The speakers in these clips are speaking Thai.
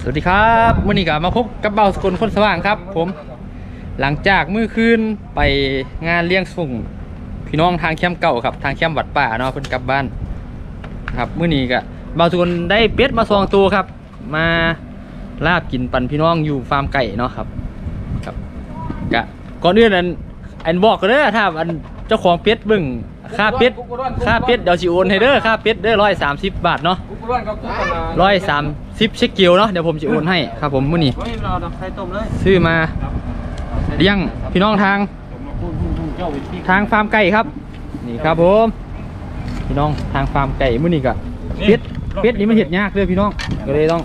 สวัสดีครับวันนี้ก็มาพบกับเบาสกุลคนสว่างครับ ผมหลังจากมื้อคืนไปงานเลี้ยงส่งพี่น้องทางแคมป์เก่าครับ ทางแคมป์วัดป่าเนาะเพิ่นกลับบ้านครับมื้อนี้ก็เบาสกุลได้เป็ดมาสองตัวครับ มาลาบกินปันพี่น้องอยู่ฟาร์มไก่เนาะครับครับกะก่อนอื่นอันอันบอกกันเด้อถ้าอันเจ้าของเป็ดบิ่ง ค่าเป็ดค่าเป็ดเดี๋ยวสิโอนให้เด้อค่าเป็ดเด้อร้อยสามสิบบาทเนาะกุ๊กร้อนครับกุ๊กกันนะร้อยสามสิบเช็คเกิลเนาะเดี๋ยวผมจะโอนให้ครับผมมื้อนี้เฮ้ยเราเอาไข่ต้มเลยซื้อมาเลี้ยงพี่น้องทางพูดพูดพูดเจ้าวิธีทางฟาร์มไก่ครับ นี่ครับผม พี่น้องทางฟาร์มไก่มื้อนี้ก็เป็ดเป็ดนี่มันเห็ดยากเลยพี่น้องก็เลยต้อง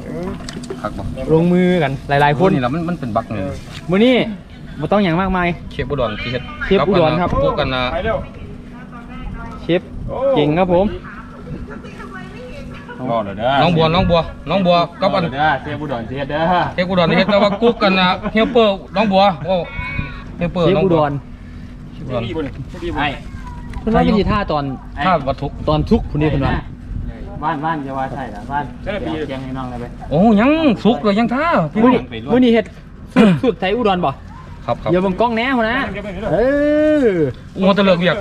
ผักบ่ลงมือกันหลายๆคนนี่แหละมันมันเป็นบักเลยมื้อนี้บ่ต้องอย่างมากมายเชฟอุดรที่เฮ็ดเชฟอุดรครับกุ๊กกันนะ เชฟเก่งครับผมก็เด้อเด้อน้องบัวน้องบัวน้องบัวกับอันเด้อเสียบุดรเสียเด้อเชฟอุดรที่เฮ็ดแต่ว่ากุ๊กกันนะเฮียเปอร์น้องบัวโอ้เฮียเปอร์เชฟน้องอุบัดวรเชฟอุดรไอ้เพิ่นว่าเป็นสิท่าตอนถ้าวัตถุตอนทุกข์พุ่นนี้เพิ่นว่าบ้านบ้านจะว่าใช่ละบ้านเดี๋ยวเสียงให้น้องเลยไปโอ้ยังสุกเลยยังท่าพี่มื้อน้อนี้งมื้อนี้เฮ็ดสุดสุดไทยอุดรบ่ครับครับอย่าเบิ่งกล้องแน่พุ่นนะเออมันจะเลิกเวียก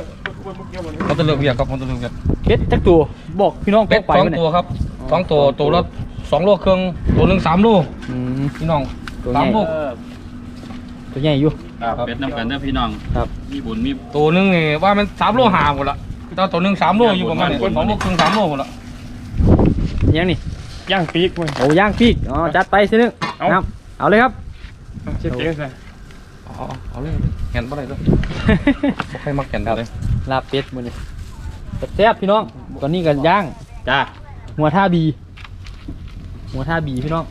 มันจะเลิกเวียกครับมันจะเลิกเวียกเป็ดจักตัวบอกพี่น้องเป็ดไปสองมื้อนี้ตัวครับสองตัวตัวละสองโลครึ่งตัวหนึ่งสามโลอืมพี่น้องตัวใหญ่สามโลตัวใหญ่อยู่เป็ดน้ำกันเด้อพี่น้องครับมีบุญมีตัวหนึงนี่ว่ามันสามโลหาหมดละแต่ตัวหนึ่งสามโลอยู่ประมาณนี้สองโลครึ่งสามโลหมดละยังนี่ย่างปีกเว้ยโอ้ย่างปีกอ๋อจัดไปสินึงเอาครับเอาเลยครับเช็ดเองใส่อ๋อเอาเลยเห็นบ่ได้เลยบ่ใครมักเห็นเลย ลาบเป็ดมื้อนี้แซ่บๆพี่น้อง ตอนนี้ก็ย่าง จ้าหัวท่าบี หัวท่าบีพี่น้อง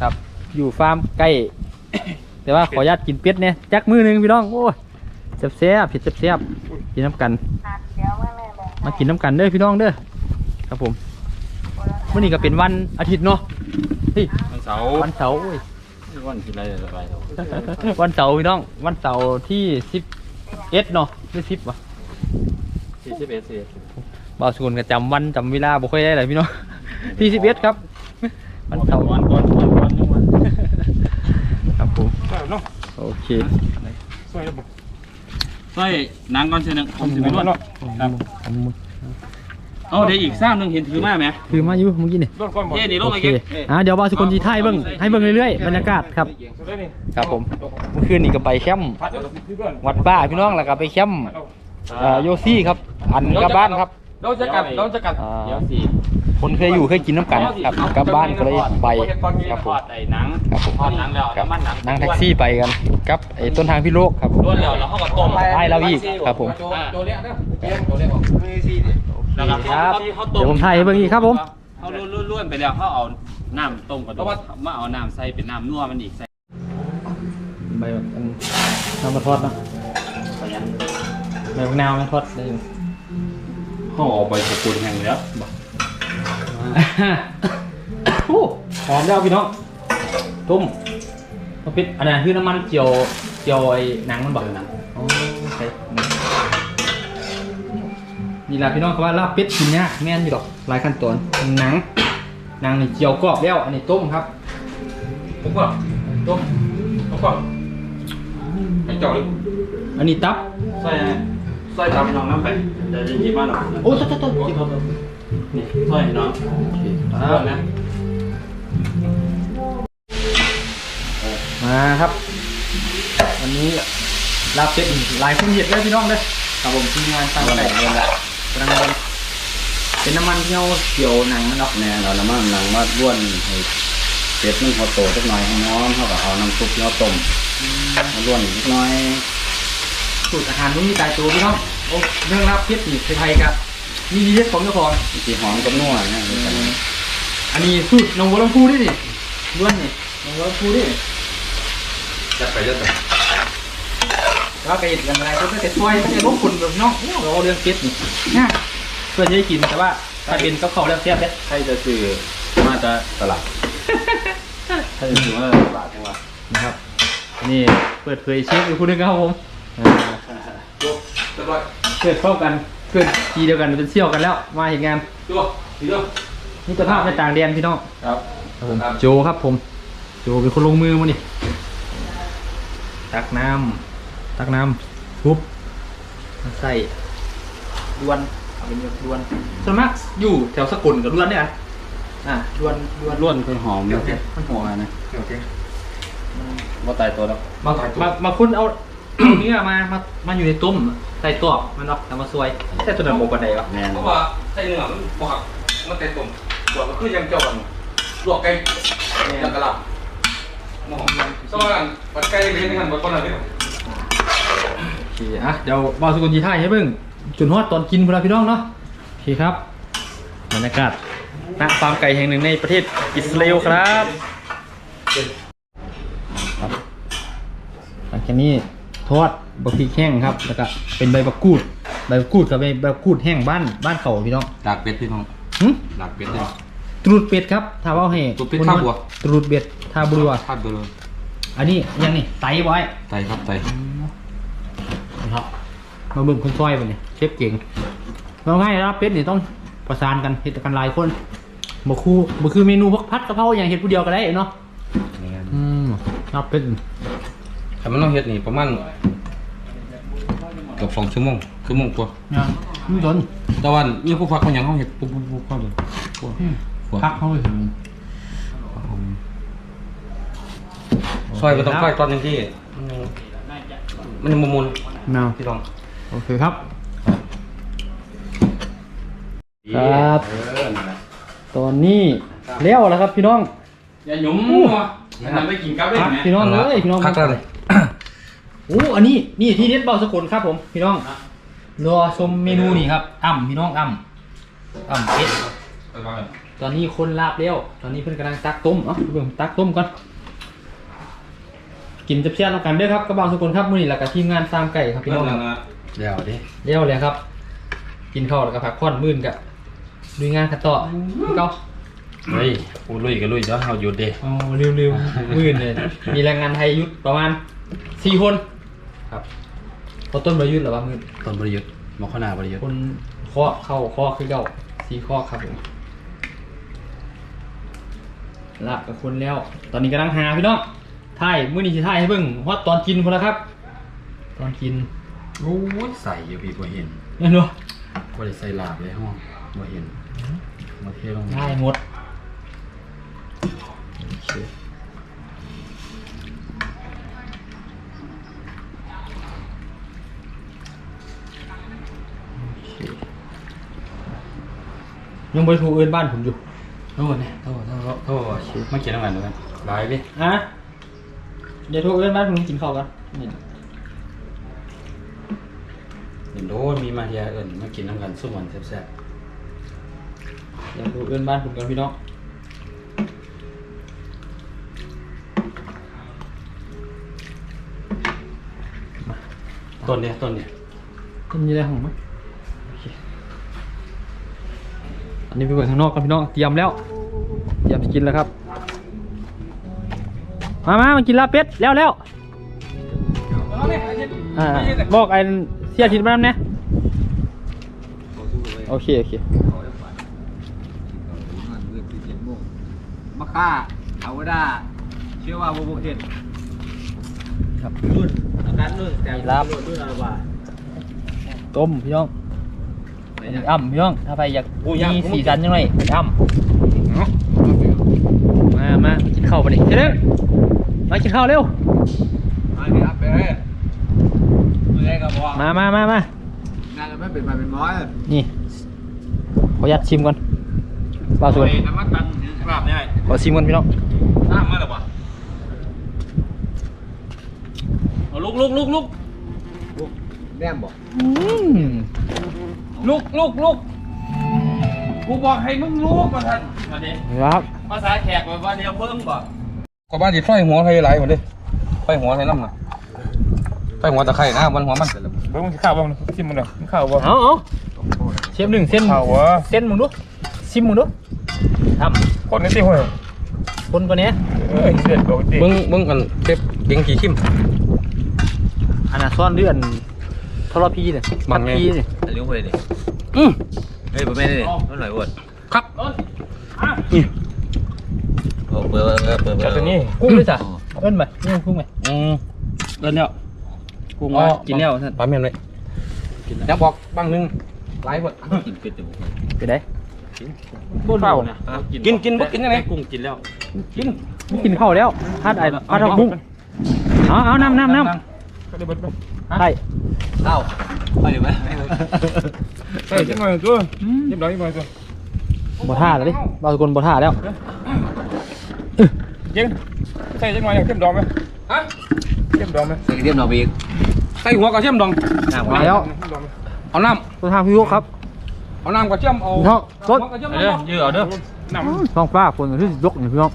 ครับ อยู่ฟาร์มไก่แต่ว่าขออนุญาตกินเป็ดเนี่ยจักมือหนึงพี่น้อง โอ้ยแซ่บๆเผ็ดแซ่บๆกินน้ำกัน มากินน้ำกันเด้อพี่น้องเด้อ ครับผมมื่อนี้ก็เป็นวันอาทิตย์เนาะเฮ้ยวันเสาร์วันเสาร์เว้ย วันที่ไรไปวันเสาร์พี่น้อง วันเสาร์ที่สิบเอ็ดเนาะหรือสิบวะ สี่สิบเอ็ดสี่บ่าวสกุลก็จำวันจำเวลาบ่ค่อยได้เลยพี่น้องที่สิบเอ็ดครับวันเสาร์วันก่อนวันก่อนยังวันครับผมใส่เนาะโอเคใส่ระบบใส่นางก่อนเสียหนึ่งผมจะไปนวดเนาะครับเอาเดี๋ยวอีกสร้างหนึ่งเห็นถือมาไหมคือมาอยู่เมื่อกี้นี่รถก้อนบ่เย่นี่ลโองไปเคเก็บอ่าเดี๋ยวบ่าวสกุลจีไทยเบิ่งให้เบิ่งเรื่อยๆบรรยากาศครับได้นี่ครับผมเมื่อคืนนี่ก็ไปแคมป์พัดพี่เพื่อนวัดป้าพี่น้องแล้วก็ไปแคมป์เอ่อโยซี่ครับ อันกลับบ้านครับ เราจะกัดเราจะกัดอ่า เดี๋ยวสี่คนเคยอยู่เคยกินน้ำกันครับกลับบ้านก็เลยไปครับผทอมดไอ้หนังครับผม ทอดหนังแล้วครับน้ำมันหนังนั่งแท็กซี่ไปกันครับไอ้ต้นทางพี่โลกครับล้วนแล้วแล้วเขาก็ต้มไปเราอีกครับผม โจเลี้ยนะเลี้ยงโจเลี้ยงมีสี่ดิแล้วก็ครับ เขาต้มเดี๋ยวผมถ่ายให้เบิ่งอีกครับผม เขาล้วนๆไปแล้วเขาเอาน้ำต้มกระดูกมาเอาน้ำใส่เป็นน้ำนัวมันอีกใส่ ใบแบบน้ำมาทอดเนาะ ใบมะนาวมาทอดได้อยู่เขาเอาไปสกุลแห่งแล้วโอ้หอมแล้วพี่น้องต้มมาปิดอันนั้นคือน้ำมันเจียวเจียวไอ้หนังมันบอกหนังอ๋อโอเคนี่แหละพี่น้องเขาว่าลาบเป็ดกินเนี่ยากแม่นอยู่ดอกหลายขั้นตอนหนังหนังนี่เจียวกรอบแล้วอันนี้ต้มครับผมก็ต้มผมก็ให้เจ้าเลยอันนี้ตับใส่ใส่ทำน้องน้ำไปเดี๋ยวจะหยิบมาหน่อยโอ้ต้นต้นต้นกินครับนี่ใส่น้องอ่าก่อนนะมาครับ วันนี้ลาบเป็ดหลายคนเห็ดเลยพี่น้องเลยครับผมทีมงานตั้งแต่เดือนละกำลังเป็นเป็นน้ำมันที่เราเกี่ยวหนังมันเนาะแน่เราน้ำมันหนังมาด้วนให้เป็ดมันพอโตสักหน่อยให้น้อนเขาก็เอาน้ำซุปที่เราต้มมาด้วนอีกนิดหน้อย สูตรอาหารมันมีตายตัวพี่น้องโอ้เรื่องลาบเป็ดนี่ไทยๆกับมีดีเด็ดของเจ้าของสีหอมกับนัวนะอันนี้สูตรน้องบัวลำพูด้วยนี่ล้วนนี่น้องบัวลำพูด้วยนี่จัดไปจัดไปแล้วก็เห็ดกันอะไรก็จะช่วยก็จะลบคนแบบน้องโอ้เราเรื่องเป็ดนี่ง่ายเพื่อนจะได้กินแต่ว่าถ้าเป็นกับเขาวแล้วแซ่บเด้ใครจะซื้อมาจะตลาดใครจะซื้อมาตลาดจังหวะนะครับนี่เปิดเผยเชฟอีกคนหนึงครับผม อ่าเรียบร้อยเพื่อนเข้ากันเพื่อนทีเดียวกันเป็นเสี่ยวกันแล้ว มาเห็นงานตัวดีตัวนี่ตรภาพในต่างแดนพี่น้องครับครับผมโจครับผม โจเป็นคนลงมือมานี่ตักน้ำตักน้ำทุบมาใส่ดวนเอาเป็นดวนส่วนมากอยู่แถวสกุลกับดวนเนี่ยอะอะดวนดวนล้วนคือหอมนะมันหอมนะว่าตายตัวแล้วมามามาคุณเอา เอาเนื้อมามามาอยู่ในต้มใส่ตอกมันเนาะแล้วมาซวยใส่ตัวนั้นโมบันไดวะแมนเพราะว่าใส่เนื้อมันบ่หักมันแต่ต้มลวกก็คือยังเจ้ากันลวกไก่ยังกระหล่ำหม้อสมัยนั้นปัดไก่เลี้ยงกันบ่คนละเด้อโอเคอะเดี๋ยวบอสกุลจีท่ายให้เบิ่งจุนฮอดตอนกินพวกเราพี่น้องเนาะโอเคครับบรรยากาศณฟาร์มไก่แห่งหนึ่งในประเทศอิสราเอลครับครับหลังจากนี้ ทอดบะพริกแห้งครับ แล้วก็เป็นใบบักกูด ใบบักกูดกับใบใบบักกูดแห้งบ้านบ้านเขาพี่น้องดักเป็ดพี่น้องหึดักเป็ดเลยตรูดเป็ดครับถ้าว่าให้ตรูดเป็ดท่าบัวตรูดเป็ดท่าบัวพลาดไปเลยอันนี้ยังนี่ไตไว้ไตครับไตนะครับมาเบิ่งคนซอยไปเนี่ยเชฟเก่งเราง่ายนะครับเป็ดนี่ต้องประสานกันเฮ็ดกันหลายคนบ่คู่บ่คือเมนูพวกพัดกะเพราอย่างเฮ็ดผู้เดียวก็ได้เนาะอืมครับเป็ด แต่มันต้องเฮ็ดนี่ประมาณเกือบสองชั่วโมงชั่วโมงกว่าเนี่ยมึงจนแต่ว่ามีผู้พักคนยังเขาเฮ็ดปุ๊บปุ๊บปุ๊บเข้าเลยปุ๊บปุ๊บพักเขาเลยซอยมันต้องซอยตอนนึงที่มันยังมันยังมุนเนาะๆพี่น้องโอเคครับ ครับ เออนั่นแหละตอนนี้เลี้ยวแล้วครับพี่น้อง อย่าหยุ่มว่ะอันนั้นไปกินกับได้พักไหมพี่น้องเลยพี่น้องพักแล้วเลยโอ้อันนี้นี่ที่เด็ดเบาสกุลครับผมพี่น้องรอชมเมนูนี่ครับอ่ำพี่น้องอ่ำอ่ำเป็ดตอนนี้คนลาบเลี้ยวตอนนี้เพิ่นกำลังตักต้มเนาะเบิ่งตักต้มก่อนกินจับเชียนแล้วกันเด้อครับกระบางสกุลครับมื้อนี้แล้วก็ทีมงานฟาร์มไก่ครับพี่น้องครับเดี๋ยวดิเลี้ยวเลยครับ กินข้าวแล้วก็พักผ่อนมื้อนกะลุยงานกันต่อพี่เก้าเฮ้ยกูลุยก็ลุยเดี๋ยวเราหยุดดิอ๋อเร็วๆมื้อนเลยมีแรงงานไทยยุทธประมาณสี่คน ครับพอต้นประยุทธ์หรือว่ามื้อตอนบริยุทธ์มาข้อหน้าบริยุทธ์คนเคาะเข้าเคาะคือเก่าสี่เคาะครับผมลาบกับคนแล้ว ตอนนี้กำลังหาพี่น้องถ่ายมื้อนี้สิถ่ายให้เบิ่งฮอดตอนกินพุ่นละครับ ตอนกินโอ้ยใส่อยู่พี่บ่เห็นนั่นเนาะบ่ได้ใส่ลาบเลยห้องบ่เห็นมาเทลงได้หมดโอเค ยังไปถูกเอินบ้านผมอยู่โอ้เนี่ยโทษโทษโทษมาเกี่ยวกันด้วยกันหลายดิอะเดี๋ยวโทรเอินบ้านผมกินข้าวกันนี่เห็นโดนมีมาเทียเอิญมากินน้ำกันสู้มันแซ่บเดี๋ยวโทรเอินบ้านผมกันพี่น้องๆต้นเนี่ยต้นเนี่ยต้นยี่ได้ของไหมโอเค อันนี้ไปเปิดข้างนอกกันพี่น้องเตรียมแล้วเตรียมจะกินแล้วครับ มามามากินลาบเป็ดแล้วแล้วอ่าบอกไอ้เสียทินมาแล้วเนี่ยโอเคโอเคมาฆ่าเอาไว้ได้เชื่อว่าโบโบเห็ดครับรุ่นอาการรุ่นแต่มีลาบรุ่นอะไรวะต้มพี่น้อง อันนี้อ่ำพี่น้องถ้าใครอยากมีสีสันยังไงอ่ำมามากินข้าวไปดิเร็วมากินข้าวเร็วอันนี้ครับเป้ไม่ได้ก็บอกมามามามางานเราไม่เป็นมาเป็นม้อยนี่ขออนุญาตชิมก่อนปลาสวยน้ำมันกันแบบนี้ขอชิมก่อนพี่น้องน้ำมาหรือเปล่าลุกลุกลุกลุกแนมบอกอืม ลุกลุกลุกกูบอกให้มึงลุกมาท่านมาดิครับภาษาแขกว่าเดียวเพิ่งบ่ก็บ้านสิไฟหัวไทยหลายหมดดิไฟหัวไทยน้ำน่ะไฟหัวตะไคร่นะมันหัวมันเบิ่งมันสิข้าวบ่ชิมมันเด้อมันข้าวบ่เอาเอาเชฟหนึ่งเส้นข้าวบ่เส้นมึงดูชิมมึงดูทคนนี่สิห้วยำคนกว่านี้เอ้ยเด็ดบ่ติมึงมึงกันเก็บเก่งกี่ขิมอันน่ะซ่อนเลื่อนทรพีเนี่ยบังไงพัดพี เนี่ยเลี้ยงไปเลยอืมเฮ้ยผมไม่ได้เลยนั่นหน่อยอวดครับโอ้เปิดเปิดเปิดจับตัวนี้กุ้งด้วยจ้ะเอิ้นไปนี่กุ้งไหมอืมเอิ้นแล้วกุ้งว่ากินแล้วท่านปลาเมียนเลยจะบอกบางนึงหลายคนกินเป็ดอยู่ไปได้บ่เฝ้านะกินกินบ่กินยังไงกุ้งกินแล้วกินกินข้าวแล้วพัดไอ้พัดเอากุ้งเอาเอาน้ำน้ำน้ำก็ได้เบิด ไปใช่เอ้าไปอยู่ไหมใส่จังหน่อยตัวเรียบร้อยจังหน่อยตัวบ่ท่าแล้วดิบางคนบ่ท่าแล้วยิงใส่จังหน่อยอย่างเข้มดองไหมฮะเข้มดองไหมใส่เทียมดอกไปอีกใส่หัวกระเทียมดองมาแล้วเข้มดองไหมเอาน้ตัวทางพี่ยุครับำเอาน้ำกระเทียมเอาพี่น้องสดหัวกระเทียมเด้อน้ำยื้อเอาเด้อน้ำท้องฟ้าฝนที่ยกนี่พี่น้อง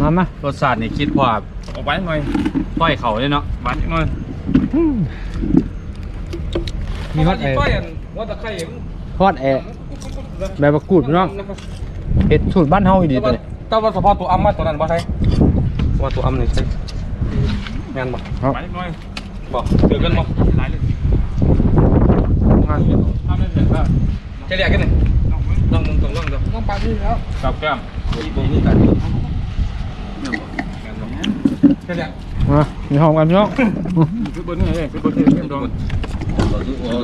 มามารสชาตินี่คิดว่าเอาไว้หน่อยต้อยเขาเลยเนาะหวานหน่อยมีฮอตไอ้แอร์ก้อยอันหัวตะไคร้ฮอตแอร์แบบมะกรูดพี่น้องเห็ดสูตรบ้านเฮาอีดีแต่ตัวว่านี้แต่ว่าเฉพาะตัวอ้ำมาตัวนั้นบ่ใช่ว่าตัวอ้ำนี่ใช่แม่นบ่ครับหวานหน่อยบ่เกิดกันบ่หลายเลยงานทำได้เสร็จแล้วจะเรียกกันนี่ลองมึงต้องลองดูต้องปาที่แล้วกับแก้มบ่มีกัน จะเรียกมามีหอมกันพี่น้องคือเบิร์นี่เลยคือเบิร์นี่เข้มดอง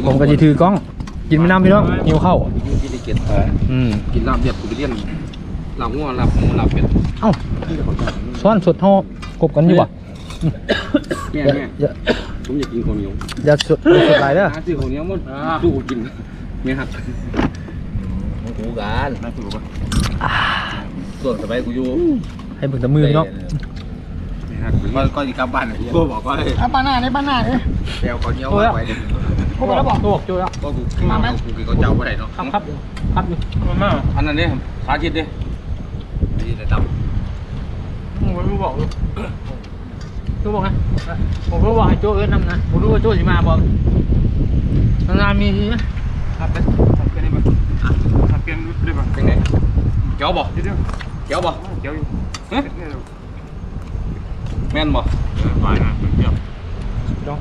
ผมก็จะถือกล้อง กินไม่น้ำพี่น้องหิวข้าวที่ได้เก็บอืมกินลาบเบียดกูไปเรียนลาบงัวลาบหมูลาบเป็ดเอ้าซ้อนสดเฮากบกันอยู่ป่ะแม่อย่าแม่อย่าผมอยากกินข้าวเหนียวอย่าสดอย่าสดหลายเด้อหาซื้อข้าวเหนียวมันดูกินแม่หักกูกันส่วนสบายกูอยู่ให้เบิ่งแต่มือพี่น้องแม่หั กก็ก็จะกลับบ้านกูบอกก็เลยอะบ้านหน้าในบ้านหน้าเลยแปลวเขาเนี้ยไว้พวกเราบอกตัวบอกจุแล้วก็กูมากูกินเขาเจ้าไ่ได้เนาะครับครับครับอยู่มันมากอันนั้นเนี่ยสาธิตเด้นี่ระดับมันไม่บอกเลยโจบอกนะผมก็บอกให้โจเอิ้นนำนะผมรู้ว่าโจสิมาบอกนานๆมีทีนะทำเป็นทำเป็นได้ไหมทำเป็นได้ไหมเป็นไงเกี่ยวบ่เดี๋ยวเกี่ยวบ่เดี๋ยวอยู่เฮ้ย แม่นบ่หวานนะเดี๋ยว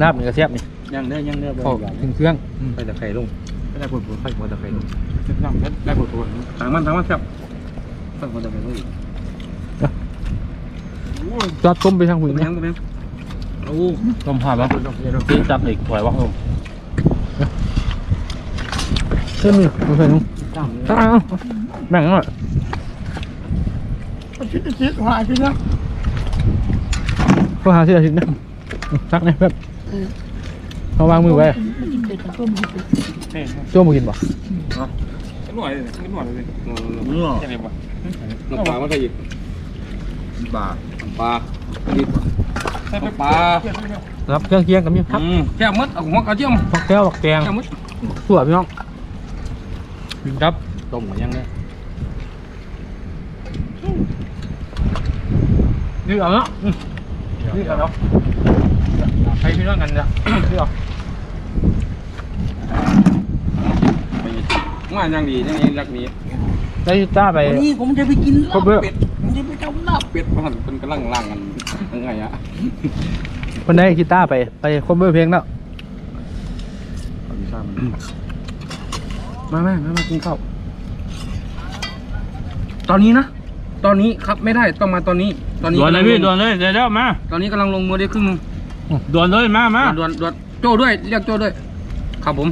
น้ำนี่กระเทียบนี่ยังเด้อยังเด้อบ่ออกถึงเครื่องไปตะไคร้ลงไม่ได้ปวดปวดไฟหัวตะไคร้ลงน้ำได้ปวดตัวทางมันทางมันครับไฟหัวตะไคร้ลงอีกจอดต้มไปทางหุ่นเป็นนะยังเป็นยังโอ้ต้มหอมบ่ที่จับอีกถ้วยบ่เส้นมือมือใส่นุ่งตั้งเอาแบ่งกันหน่อย ก็หาที่อาทิตย์นะซักนะแบบเอาวางมือไว้โจ้มากินป่ะหน่วยเลยหน่วยเลยเนื้อยังไงวะน้ำปลามันใส่อีกบาปลาดิบใช่ไปปลาครับเครื่องเคียงกับมีครับอืมแค่มดเอาหัวกระเทียมผักแก้วผักแกงแค่มดถั่วพี่น้องครับต้มยังเด้อ นี่เอาเนาะนี่เอาเนาะให้พี่น้องกันเนี่ยนี่เอามาอย่างดีอย่างนี้รักนี้ได้ต้าไปวันนี้ผมจะไปกินครลาบบเบอร์เป็ดผมจะไปทำลาบเป็ดมันเป็นกำลังล่างกันยังไงอะคนได้กีตาร์ไปไปคอมเบอร์เพลงแล้วมาแม่มามากินข้าวตอนนี้นะ ตอนนี้ครับไม่ได้ต้องมาตอนนี้ ตอนนี้ด่วนเลยพี่กำด่วงนเลยเดี๋ยวๆมาตอนนี้กำลังลงมือได้ครึ่งหนึงด่วนเลยมามาด่วนด่วนโจ้ด้วยเรียกโจ้ด้วย ครับผม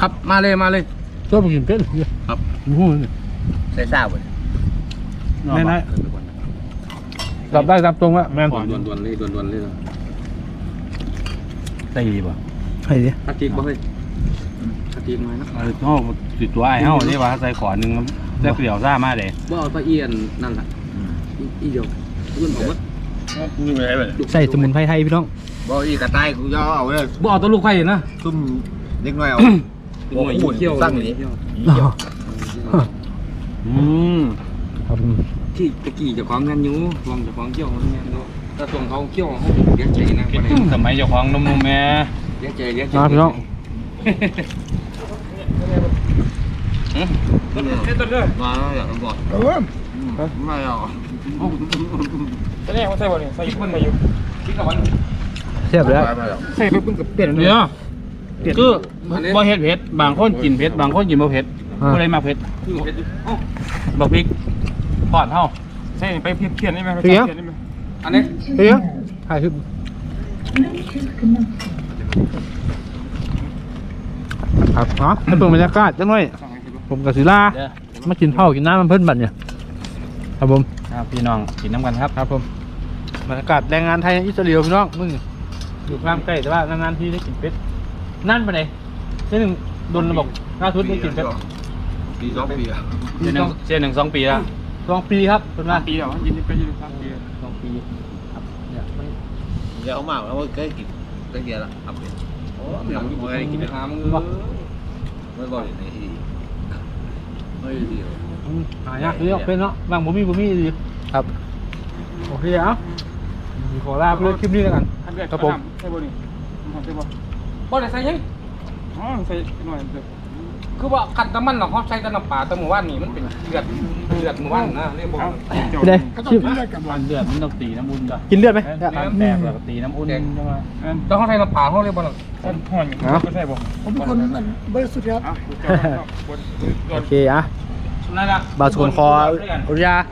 ครับมาเลยมาเลยโจ้มากินเป็ดครับ โอ้โหใส่ซ่าบ่ไม่ได้กลับได้ตามตรงว่าแม่นด่วนด่วนด่วนเลยด่วนด่วนเลยตีบ่ให้ดิอาทิตย์บ่เฮ้ยอาทิตย์หน่อยนะเออเฮาสิตัวไอ้เฮานี่ว่าใส่ขอนึง ได้เปรี้ยวซ่ามาเด้บ่เอาตะเอียนนั่นแหละอีอีเดียวเงินผมว่านี่ไงเว้ยใส่สมุนไพรไทยพี่น้องบ่อีกระต่ายกูจะเอาเลยบ่เอาตัวลูกไข่นะซุ่มเล็กน้อยเอาหน่วยเขี้ยวตั้งนี่อืมครับที่ตะกี้เจ้าของงานอยู่ลองเจ้าของเขี้ยวมันงานอยู่ถ้าส่งเขาเขี้ยวเขาเลี้ยงใจนะคิบ่ดได้ถึงสมัยเจ้าของนมๆแม่เลี้ยงใจเลี้ยงใจมาพี่น้อง เฮ้ยต้นเด้อมาแล้วอยากบอกเออไม่เอาตอนนี้เขาใส่บ่เนี่ยใส่ยุ่งไปอยู่คิดกับวันเทียบแล้วใส่ไปเพิ่งกับเปลี่ยนเดี๋ยวคือบ่เฮ็ดเผ็ดบางคนกินเผ็ดบางคนกินบ่เผ็ดอ่าผู้ใดมาเผ็ดคือกพริกพอดเฮาใช่ไปเพียบเขียนได้ไหมเพี้ยนได้ไหมอันนี้เฮ้ยนถ่ายคลิปครับอ๋อให้เปิดบรรยากาศจังหน่อย ผมกับศิลาเด้อมากินข้าวกินน้ำมันเพิ่นบัดเนี่ยครับผมครับพี่น้องกินน้ำกันครับครับผมบรรยากาศแรงงานไทยในอิสราเอลพี่น้องมึงอยู่ข้างใกล้แต่ว่านานๆที่ได้กินเป็ดนั่นไปไหนเช่นหนึ่งโดนระบบล่าสุดได้กินเป็ดปีสองปีอะเดือนหนึ่งเดือนหนึ่งสองปีแล้วสองปีครับเป็นว่าปีเหรอยินดีไปยินดีสามปีสองปีครับเนี่ยมันเดี๋ยวเอามากแล้วเคยกินตั้งเดียวละอับเป็นโอ้ไม่เอาไม่ได้กินหามึงไม่บอกเลยในที่ ไม่ดีเลยมันหายากเรื่องเป็นเนาะบางบ่มีบ่มีดีครับ โอเคเอ้าขอลาไปเลยคลิปนี้แล้วกัน ครับผมใช่บ่นี่ใช่บ่บ่ได้ใส่ยังอ๋อใส่หน่อยเดียว คือว่าขัดน้ำมันเนาะเขาใช้แต่น้ำปลาแต่หมู่บ้านนี่มันเป็นเลือดเลือดหมู่บ้านนะเรียกบอกไปเลยคลิปวันเดือดมันต้องตีน้ำอุ่นก่อนกินเลือดไหมแตกแล้วก็ตีน้ำอุ่นใช่ไหมแล้วเขาใช้น้ำปลาเขาเรียกว่าต้นห่อนก็ใช่บ่ผมเป็นคนบริสุทธิ์ครับอะโอเคอะนั่นละบาวสกุลคออนุญาต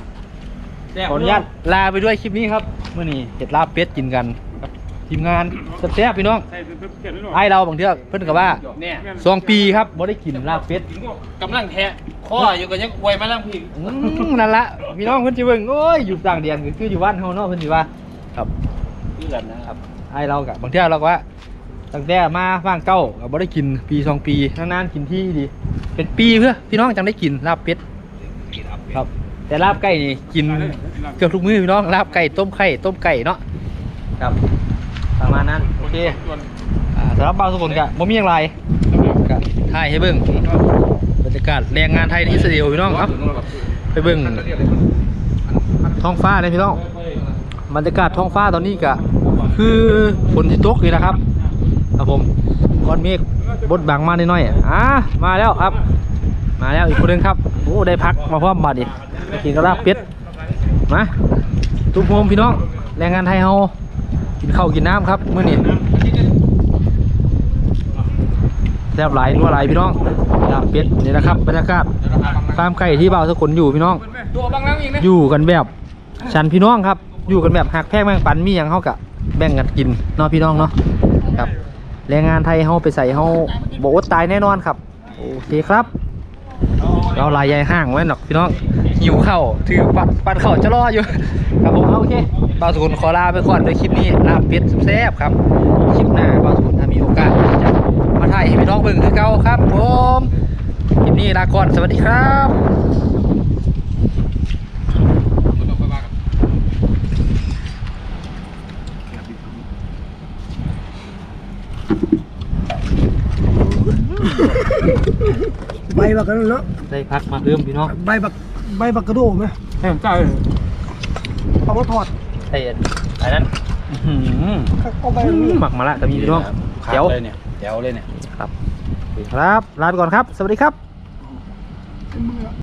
ขออนุญาตลาไปด้วยคลิปนี้ครับเมื่อนี้เห็ดลาบเป็ดกินกันกับ ทีมงานแซ่บๆพี่น้องใส่เขียนหน่อยไอ้เราบางเทื่อเพิ่นก็ว่าเนี่ยสองปีครับบ่ได้กินลาบเป็ดกำลังแทะข้ออยู่กันยังอวยมาลังพิงอืมนั่นละพี่น้องเพิ่นสิเบิ่งโอ้ยอยู่ต่างแดนก็คืออยู่บ้านเฮาเนาะเพิ่นสิว่า ครับเพื่อนนะครับไอ้เรากับบางเทื่อเราก็ว่าตั้งแต่มาว่างเก้าก็บ่ได้กินปีสองปีนานๆกินที่ดี เป็นปีเพื่อพี่น้องจังได้กินลาบเป็ดครับ แต่ลาบไก่นี่กินเกือบทุกมื้อพี่น้องลาบไก่ต้มไข่ต้มไก่เนาะครับ ประมาณนั้นโอเคอ่าสำหรับเบาสุกลก็บ่มีหยังไรก็ถ่ายให้เบิ่งบรรยากาศแรงงานไทยในอิสราเอลพี่น้องครับไปเบิ่งท้องฟ้าเลยพี่น้องบรรยากาศท้องฟ้าตอนนี้ก็คือฝนสิตกนี่นะครับครับผมก้อนเมฆบดบังมาหน่อยๆอะมาแล้วครับ มาแล้วอีกคนหนึงครับโอ้ได้พักมาพร้อมบัดดิมากินกระลาบเป็ดมาตุ้มโฮมพี่น้องแรงงานไทยเฮา กินข้าวกินน้ำครับมื้อนี้แซ่บหลายนัวหลายพี่น้องลาบเป็ดนี่นะครับบรรยากาศฟาร์มไก่ที่บ่าวสกุลอยู่พี่น้องตัวบางแล้วอีกนะอยู่กันแบบฉันพี่น้องครับ อยู่กันแบบหักแพงแม่งปันมีอย่างเฮากะแบ่งกันกินเนาะพี่น้องเนาะครับแรงงานไทยเฮาไปใส่เฮาบ่อดตายแน่นอนครับ โอเคครับ เราลายใหญ่ห้างไว้หนอกพี่น้องหิวเข้าถือปัดปัดเข่าจะรออยู่ ครับผมเอาโอเคบ่าวสุนขอลาไปก่อนด้วยคลิปนี้ลาเป็ดแซ่บครับคลิปหน้าบ่าวสุนถ้ามีโอกาสจะมาถ่ายให้พี่น้องเบิ่งคือเก่าครับผมคลิปนี้ลาก่อนสวัสดีครับ ใบบักกระโดดเนาะได้พักมาเริ่มพี่น้องใบบักใบบักกระโดดไหมให้ผมจ่ายเอามาถอดไอ้ไอ้นั่นอื้อหือเอาใบนี้หมักมาละแต่มีพี่น้องเดี๋ยวเลยเนี่ยแจ๋วเลยเนี่ยครับ ครับลาไปก่อนครับ สวัสดีครับ